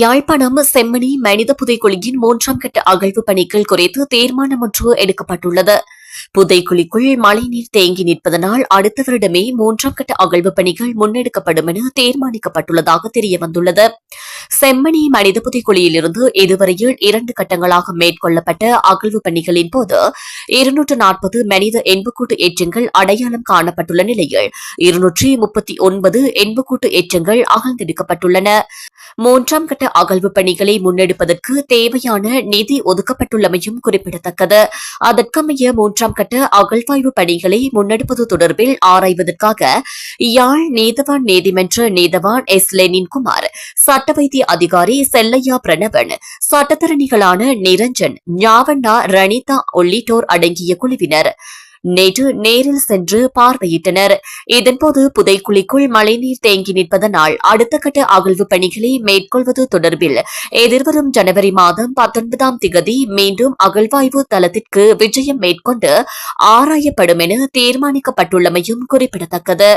யாழ்ப்பாணம் செம்மணி மனித புதைக்குழியின் மூன்றாம் கட்ட அகழ்வு பணிகள் குறித்து தீர்மானம் ஒன்று எடுக்கப்பட்டுள்ளது. புதைக்குழிக்குள் மழைநீர் தேங்கி நிற்பதனால் அடுத்த வருடமே மூன்றாம் கட்ட அகழ்வு பணிகள் முன்னெடுக்கப்படும் என தீர்மானிக்கப்பட்டுள்ளதாக தெரியவந்துள்ளது. செம்மணி மனித புதைக்குழியிலிருந்து இதுவரையில் இரண்டு கட்டங்களாக மேற்கொள்ளப்பட்ட அகழ்வு பணிகளின் போது இருநூற்று நாற்பது மனித எண்புக்கூட்டு எச்சங்கள் அடையாளம் காணப்பட்டுள்ள நிலையில் இருநூற்றி முப்பத்தி ஒன்பது எண்புக்கூட்டு எச்சங்கள் அகழ்ந்தெடுக்கப்பட்டுள்ளன. மூன்றாம் கட்ட அகழ்வு பணிகளை முன்னெடுப்பதற்கு தேவையான நிதி ஒதுக்கப்பட்டுள்ளமையும் குறிப்பிடத்தக்கது. அதற்கமைய மூன்றாம் கட்ட அகழ்வாய்வு பணிகளை முன்னெடுப்பது தொடர்பில் ஆராய்வதற்காக யாழ் நீதவான் நீதிமன்ற நீதவான் எஸ் லெனின் குமார் சட்ட வைத்திய அதிகாரி செல்லையா பிரணவன் சட்டத்தரணிகளான நிரஞ்சன் ஞாவண்ணா ரணிதா உள்ளிட்டோர் அடங்கிய குழுவினர். நேற்று நேரில் சென்று பார்வையிட்டனர். இதன்போது புதைக்குழிக்குள் மழைநீர் தேங்கி நிற்பதனால் அடுத்த கட்ட அகழ்வு பணிகளை மேற்கொள்வது தொடர்பில் எதிர்வரும் ஜனவரி மாதம் பத்தொன்பதாம் திகதி மீண்டும் அகழ்வாய்வு தளத்திற்கு விஜயம் மேற்கொண்டு ஆராயப்படும் என தீர்மானிக்கப்பட்டுள்ளமையும் குறிப்பிடத்தக்கது.